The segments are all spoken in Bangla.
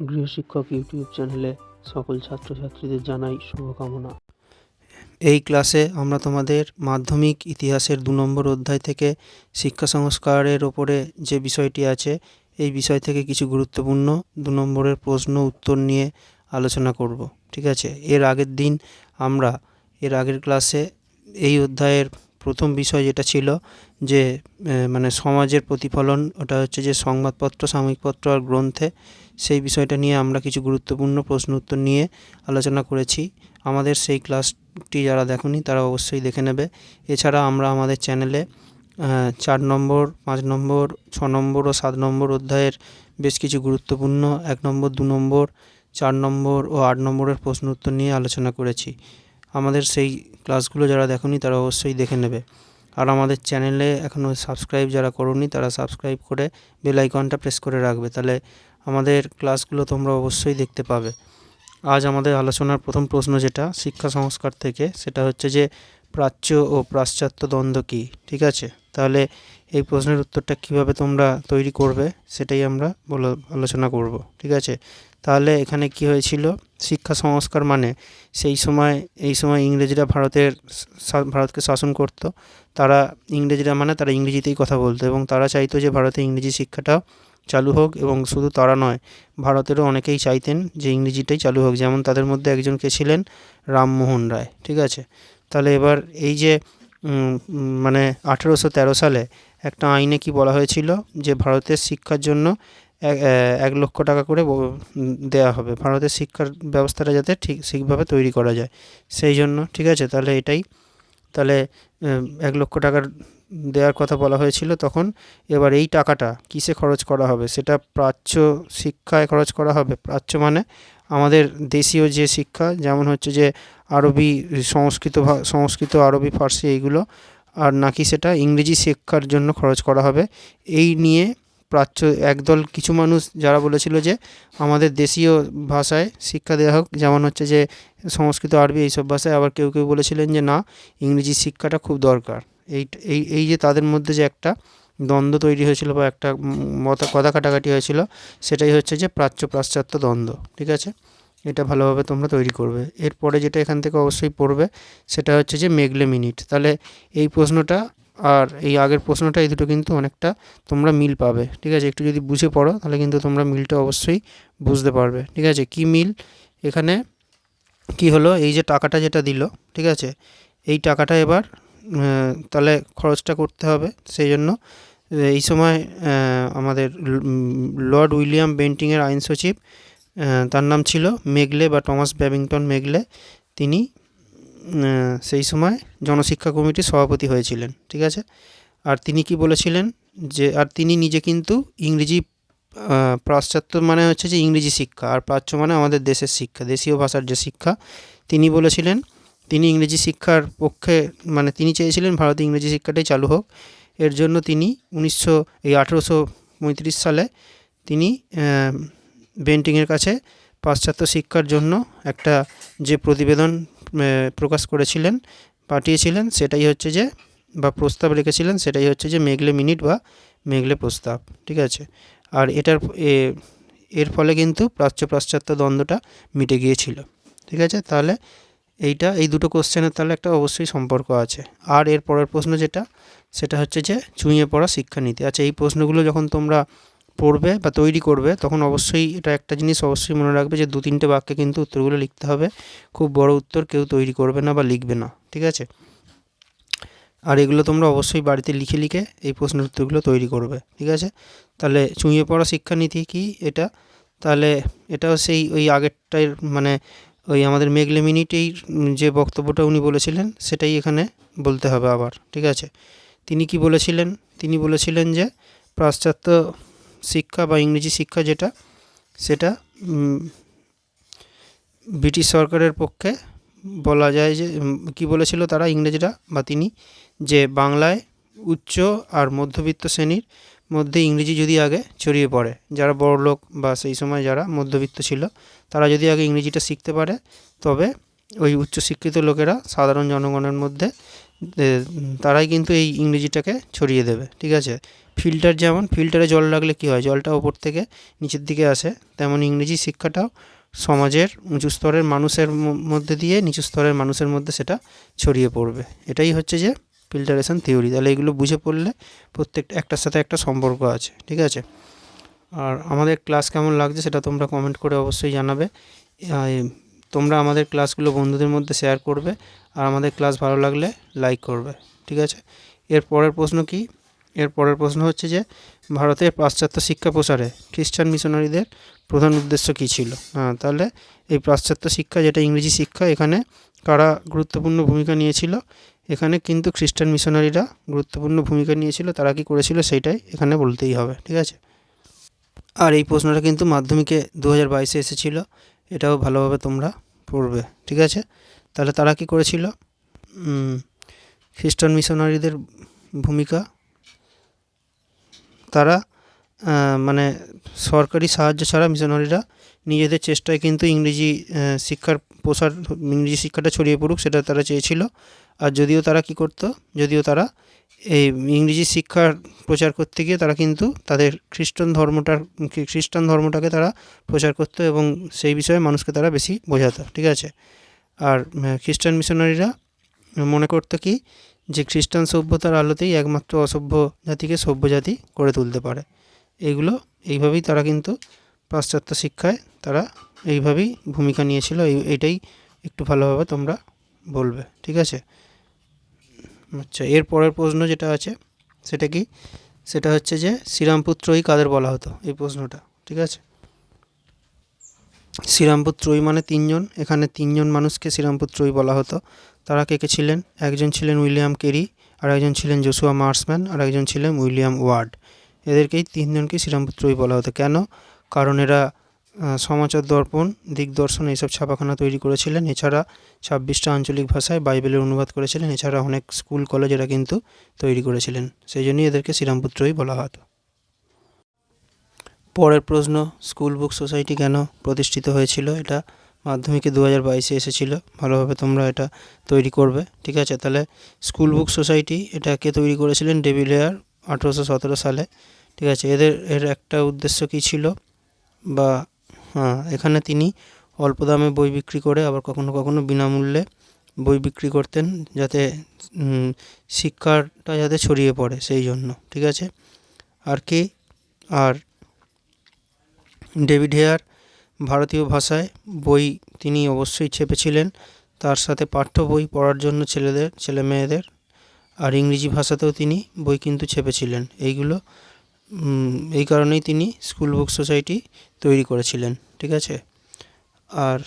গৃহশিক্ষক ইউটিউব চ্যানেলে সকল ছাত্রছাত্রীদের জানাই শুভকামনা। এই ক্লাসে আমরা তোমাদের মাধ্যমিক ইতিহাসের দু নম্বর অধ্যায় থেকে শিক্ষা সংস্কারের ওপরে যে বিষয়টি আছে, এই বিষয় থেকে কিছু গুরুত্বপূর্ণ দু নম্বরের প্রশ্ন উত্তর নিয়ে আলোচনা করব, ঠিক আছে? এর আগের দিন আমরা, এর আগের ক্লাসে এই অধ্যায়ের প্রথম বিষয় যেটা ছিল যে মানে সমাজের প্রতিফলন, ওটা হচ্ছে যে সংবাদপত্র সাময়িকপত্র আর গ্রন্থে, সেই বিষয়টা নিয়ে আমরা কিছু গুরুত্বপূর্ণ প্রশ্ন উত্তর নিয়ে আলোচনা করেছি। আমাদের সেই ক্লাসটি যারা দেখনি, তারা অবশ্যই দেখে নেবে। এছাড়া আমরা আমাদের চ্যানেলে চার নম্বর, পাঁচ নম্বর, ছ নম্বর ও সাত নম্বর অধ্যায়ের বেশ কিছু গুরুত্বপূর্ণ, এক নম্বর, দু নম্বর, চার নম্বর ও আট নম্বরের প্রশ্ন উত্তর নিয়ে আলোচনা করেছি। আমাদের সেই ক্লাসগুলো যারা দেখনি তারা অবশ্যই দেখে নেবে। আর আমাদের চ্যানেলে এখনও সাবস্ক্রাইব যারা করোনি তারা সাবস্ক্রাইব করে বেল আইকনটা প্রেস করে রাখবে, তাহলে আমাদের ক্লাসগুলো তোমরা অবশ্যই দেখতে পাবে। আজ আমাদের আলোচনার প্রথম প্রশ্ন যেটা শিক্ষা সংস্কার থেকে, সেটা হচ্ছে যে প্রাচ্য ও পাশ্চাত্য দ্বন্দ্ব কী? ঠিক আছে? তাহলে এই প্রশ্নের উত্তরটা কীভাবে তোমরা তৈরি করবে সেটাই আমরা আলোচনা করব। ঠিক আছে? তাহলে এখানে কি হয়েছিল? শিক্ষা সংস্কার মানে সেই সময়, এই সময় ইংরেজরা ভারতের ভারতকে শাসন করত। তারা ইংরেজরা মানে তারা ইংরেজিতেই কথা বলতো এবং তারা চাইতো যে ভারতে ইংরেজি শিক্ষাটা চালু হোক এবং শুধু তারা নয়, ভারতেরও অনেকেই চাইতেন যে ইংরেজিটাই চালু হোক। যেমন তাদের মধ্যে একজন কে ছিলেন? রামমোহন রায়, ঠিক আছে? তাহলে এবার এই যে মানে আঠেরোশো তেরো সালে একটা আইনে কি বলা হয়েছিল? যে ভারতের শিক্ষার জন্য এক লক্ষ টাকা করে দেয়া হবে। ভারতের শিক্ষার ব্যবস্থাটা যাতে ঠিক, ঠিকভাবে তৈরি করা যায়। সেই জন্য, ঠিক আছে? তাহলে এটাই। তাহলে এক লক্ষ টাকার দেওয়ার কথা বলা হয়েছিল তখন। এবার এই টাকাটা কিসে খরচ করা হবে? সেটা প্রাচ্য শিক্ষায় খরচ করা হবে। প্রাচ্য মানে আমাদের দেশীয় যে শিক্ষা, যেমন হচ্ছে যে আরবি সংস্কৃত সংস্কৃত, আরবি, ফার্সি এইগুলো, আর নাকি সেটা ইংরেজি শিক্ষার জন্য খরচ করা হবে। এই নিয়ে প্রাচ্য, একদল কিছু মানুষ যারা বলেছিল যে আমাদের দেশীয় ভাষায় শিক্ষা দেওয়া হোক, যেমন হচ্ছে যে সংস্কৃত, আরবি এইসব ভাষায় আবার কেউ কেউ বলেছিলেন যে না, ইংরেজি শিক্ষাটা খুব দরকার। এই এই এই যে তাদের মধ্যে যে একটা দ্বন্দ্ব তৈরি হয়েছিল বা একটা কথা কাটাকাটি হয়েছিল, সেটাই হচ্ছে যে প্রাচ্য পাশ্চাত্য দ্বন্দ্ব, ঠিক আছে? এটা ভালোভাবে তোমরা তৈরি করবে। এরপরে যেটা এখান থেকে অবশ্যই পড়বে, সেটা হচ্ছে যে মেঘলে মিনিট। তাহলে এই প্রশ্নটা আর এই আগের প্রশ্নটা, এই দুটো কিন্তু অনেকটা তোমরা মিল পাবে, ঠিক আছে? একটু যদি বুঝে পড়ো, তাহলে কিন্তু তোমরা মিলটা অবশ্যই বুঝতে পারবে, ঠিক আছে? কি মিল? এখানে কি হলো? এই যে টাকাটা যেটা দিল, ঠিক আছে? এই টাকাটা এবার তাহলে খরচটা করতে হবে, সেই জন্য এই সময় আমাদের লর্ড উইলিয়াম বেন্টিংয়ের আইন সচিব তার নাম ছিল মেগলে বা টমাস ব্যাবিংটন মেগলে। তিনি সেই সময় জনশিক্ষা কমিটির সভাপতি হয়েছিলেন, ঠিক আছে? আর তিনি কি বলেছিলেন যে, আর তিনি নিজে কিন্তু ইংরেজি পাশ্চাত্য মানে হচ্ছে যে ইংরেজি শিক্ষা, আর প্রাচ্য মানে আমাদের দেশের শিক্ষা, দেশীয় ভাষার যে শিক্ষা। তিনি বলেছিলেন, তিনি ইংরেজি শিক্ষার পক্ষে মানে তিনি চেয়েছিলেন ভারতে ইংরেজি শিক্ষাটাই চালু হোক। এর জন্য তিনি উনিশশো, এই আঠেরোশো পঁয়ত্রিশ সালে তিনি বেন্টিংয়ের কাছে পাশ্চাত্য শিক্ষার জন্য একটা যে প্রতিবেদন প্রকাশ করেছিলেন, পাঠিয়েছিলেন, সেটাই হচ্ছে যে, বা প্রস্তাব রেখেছিলেন, সেটাই হচ্ছে যে মেঘলে মিনিট বা মেঘলে প্রস্তাব, ঠিক আছে? আর এটার এর ফলে কিন্তু প্রাচ্য পাশ্চাত্য দ্বন্দ্বটা মিটে গিয়েছিল, ঠিক আছে? তাহলে এইটা, এই দুটো কোশ্চেনের তাহলে একটা অবশ্যই সম্পর্ক আছে। আর এর পরের প্রশ্ন যেটা, সেটা হচ্ছে যে চুঁইয়ে পড়া শিক্ষানীতি। আচ্ছা এই প্রশ্নগুলো যখন তোমরা পড়বে বা তৈরি করবে, তখন অবশ্যই এটা একটা জিনিস অবশ্যই মনে রাখবে যে দু তিনটে বাক্যে কিন্তু উত্তরগুলো লিখতে হবে। খুব বড় উত্তর কেউ তৈরি করবে না বা লিখবে না, ঠিক আছে? আর এগুলো তোমরা অবশ্যই বাড়িতে লিখে লিখে এই প্রশ্নের উত্তরগুলো তৈরি করবে, ঠিক আছে? তাহলে চুঁইয়ে পড়া শিক্ষানীতি কি এটা? তাহলে এটাও সেই ওই আগেরটাই মানে ওই আমাদের মেঘলে মিনিটেই যে বক্তব্যটা উনি বলেছিলেন, সেটাই এখানে বলতে হবে আবার, ঠিক আছে? তিনি কি বলেছিলেন? তিনি বলেছিলেন যে পাশ্চাত্য শিক্ষা বা ইংরেজি শিক্ষা যেটা, সেটা ব্রিটিশ সরকারের পক্ষে বলা যায় যে কি বলেছিল তারা ইংরেজরা বা তিনি, যে বাংলায় উচ্চ আর মধ্যবিত্ত শ্রেণির মধ্যে ইংরেজি যদি আগে ছড়িয়ে পড়ে, যারা বড়লোক বা সেই সময় যারা মধ্যবিত্ত ছিল, তারা যদি আগে ইংরেজিটা শিখতে পারে, তবে ওই উচ্চশিক্ষিত লোকেরা সাধারণ জনগণের মধ্যে তারাই কিন্তু এই ইংরেজিটাকে ছড়িয়ে দেবে, ঠিক আছে? ফিল্টার যেমন, ফিল্টারে জল রাখলে কী হয়? জলটা ওপর থেকে নিচের দিকে আসে। তেমন ইংরেজি শিক্ষাটাও সমাজের উঁচু স্তরের মানুষের মধ্যে দিয়ে নিচু স্তরের মানুষের মধ্যে সেটা ছড়িয়ে পড়বে। এটাই হচ্ছে যে ফিল্টারেশন থিওরি তাহলে এগুলো বুঝে পড়লে প্রত্যেকটা, একটার সাথে একটা সম্পর্ক আছে, ঠিক আছে? আর আমাদের ক্লাস কেমন লাগছে সেটা তোমরা কমেন্ট করে অবশ্যই জানাবে। তোমরা আমাদের ক্লাসগুলো বন্ধুদের মধ্যে শেয়ার করবে। আর আমাদের ক্লাস ভালো লাগলে লাইক করবে, ঠিক আছে? এর পরের প্রশ্ন কি? এর পরের প্রশ্ন হচ্ছে যে, ভারতের পাশ্চাত্য শিক্ষা প্রসারে খ্রিস্টান মিশনারিদের প্রধান উদ্দেশ্য কী ছিল? হ্যাঁ তাহলে এই পাশ্চাত্য শিক্ষা, যেটা ইংরেজি শিক্ষা, এখানে কারা গুরুত্বপূর্ণ ভূমিকা নিয়েছিল? এখানে কিন্তু খ্রিস্টান মিশনারিরা গুরুত্বপূর্ণ ভূমিকা নিয়েছিল, তারা কি করেছিল সেইটাই এখানে বলতেই হবে, ঠিক আছে? আর এই প্রশ্নটা কিন্তু মাধ্যমিকে দু হাজার বাইশে এসেছিল, এটাও ভালোভাবে তোমরা পড়বে, ঠিক আছে? তাহলে তারা কি করেছিল? খ্রিস্টান মিশনারিদের ভূমিকা তারা মানে সরকারি সাহায্য ছাড়া মিশনারিরা নিজেদের চেষ্টায় কিন্তু ইংরেজি শিক্ষার প্রসার, ইংরেজি শিক্ষাটা ছড়িয়ে পড়ুক সেটা তারা চেয়েছিল। আর যদিও তারা কি করতো, যদিও তারা এই ইংরেজি শিক্ষার প্রচার করতে গিয়ে তারা কিন্তু তাদের খ্রিস্টান ধর্মটার, খ্রিস্টান ধর্মটাকে তারা প্রচার করতো এবং সেই বিষয়ে মানুষকে তারা বেশি বোঝাতো, ঠিক আছে? আর খ্রিস্টান মিশনারিরা মনে করতো কি যে খ্রিস্টান সভ্যতার আলোতেই একমাত্র অসভ্য জাতিকে সভ্য জাতি করে তুলতে পারে। এইগুলো এইভাবেই তারা কিন্তু পাশ্চাত্য শিক্ষায় তারা এইভাবেই ভূমিকা নিয়েছিল। এই এইটাই একটু ভালোভাবে তোমরা বলবে। ঠিক আছে? আচ্ছা এর পরের প্রশ্ন যেটা আছে, সেটা কি? সেটা হচ্ছে যে শ্রীরামপুর ত্রয়ী কাদের বলা হতো? এই প্রশ্নটা, ঠিক আছে? শ্রীরামপুর ত্রয়ী মানে তিনজন। এখানে তিনজন মানুষকে শ্রীরামপুর ত্রয়ী বলা হতো। তারা কে কে ছিলেন? একজন ছিলেন উইলিয়াম কেরি, আর একজন ছিলেন জোসুয়া মার্সম্যান, আর একজন ছিলেন উইলিয়াম ওয়ার্ড। এদেরকেই তিনজনকে শ্রীরামপুর ত্রয়ী বলা হতো। কেন? কারণ এরা সমাচার দর্পণ দিগদর্শন এইসব ছাপাখানা তৈরি করেছিলেন। এছাড়া ছাব্বিশটা আঞ্চলিক ভাষায় বাইবেলের অনুবাদ করেছিলেন। এছাড়া অনেক স্কুল, কলেজ এরা কিন্তু তৈরি করেছিলেন। সেই জন্যই এদেরকে শ্রীরামপুর ত্রয়ী বলা হতো। পরের প্রশ্ন, স্কুল বুক সোসাইটি কেন প্রতিষ্ঠিত হয়েছিল? এটা মাধ্যমিকে দু হাজার বাইশে এসেছিল। ভালোভাবে তোমরা এটা তৈরি করবে, ঠিক আছে? তাহলে স্কুল বুক সোসাইটি এটাকে তৈরি করেছিলেন ডেভিলিয়ার আঠেরোশো সতেরো সালে, ঠিক আছে? এদের, এর একটা উদ্দেশ্য কী ছিল? বা হ্যাঁ এখানে তিনি অল্প দামে বই বিক্রি করে আবার কখনো কখনো বিনামূল্যে বই বিক্রি করতেন যাতে শিক্ষাটা যাতে ছড়িয়ে পড়ে সেই জন্য, ঠিক আছে? আর কি? আর ডেভিড হেয়ার ভারতীয় ভাষায় বই তিনি অবশ্যই ছেপেছিলেন তার সাথে পাঠ্য বই পড়ার জন্য ছেলেদের, ছেলে মেয়েদের আর ইংরেজি ভাষাতেও তিনি বই কিন্তু ছেপেছিলেন এইগুলো এই কারণেই তিনি স্কুল বুক সোসাইটি তৈরি করেছিলেন, ঠিক আছে? আর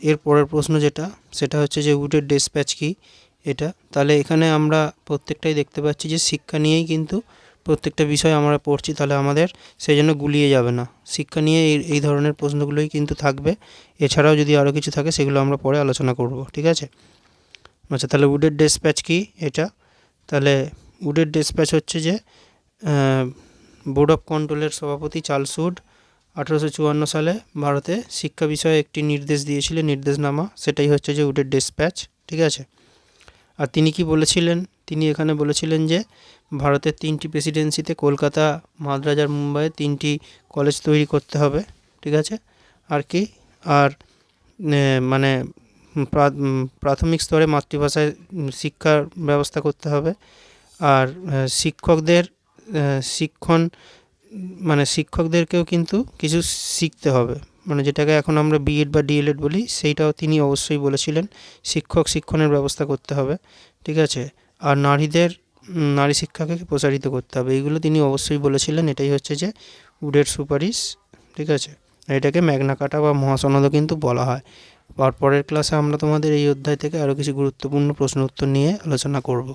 এর পরের প্রশ্ন যেটা, সেটা হচ্ছে যে উডের ডেসপ্যাচ কি? এটা, তাহলে এখানে আমরা প্রত্যেকটাই দেখতে পাচ্ছি যে শিক্ষা নিয়েই কিন্তু প্রত্যেকটা বিষয় আমরা পড়ছি তাহলে আমাদের সেই জন্য গুলিয়ে যাবে না। শিক্ষা নিয়ে এই এই ধরনের প্রশ্নগুলোই কিন্তু থাকবে। এছাড়াও যদি আরও কিছু থাকে সেগুলো আমরা পরে আলোচনা করব, ঠিক আছে? আচ্ছা তাহলে উডের ডেসপ্যাচ কি এটা? তাহলে উডের ডেসপ্যাচ হচ্ছে যে বোর্ড অফ কন্ট্রোলের সভাপতি চার্লস উড আঠেরোশো চুয়ান্ন সালে ভারতে শিক্ষা বিষয়ে একটি নির্দেশ দিয়েছিলেন, নির্দেশনামা। সেটাই হচ্ছে যে উডের ডেসপ্যাচ, ঠিক আছে? আর তিনি কি বলেছিলেন? তিনি এখানে বলেছিলেন যে ভারতের তিনটি প্রেসিডেন্সিতে কলকাতা, মাদ্রাজ আর মুম্বাইয়ে তিনটি কলেজ তৈরি করতে হবে, ঠিক আছে? আর কি? আর মানে প্রাথমিক স্তরে মাতৃভাষায় শিক্ষার ব্যবস্থা করতে হবে। আর শিক্ষকদের শিক্ষণ মানে শিক্ষকদেরকেও কিন্তু কিছু শিখতে হবে। মানে যেটাকে এখন আমরা বিএড বা ডিএলএড বলি, সেইটাও তিনি অবশ্যই বলেছিলেন, শিক্ষক শিক্ষণের ব্যবস্থা করতে হবে, ঠিক আছে? আর নারীদের নারী শিক্ষাকে প্রসারিত করতে হবে। এইগুলো তিনি অবশ্যই বলেছিলেন, এটাই হচ্ছে যে উডের সুপারিশ, ঠিক আছে? এটাকে ম্যাগনা কাটা বা মহাসনদও কিন্তু বলা হয়। আর ক্লাসে আমরা তোমাদের এই অধ্যায় থেকে আরও কিছু গুরুত্বপূর্ণ প্রশ্ন উত্তর নিয়ে আলোচনা করব।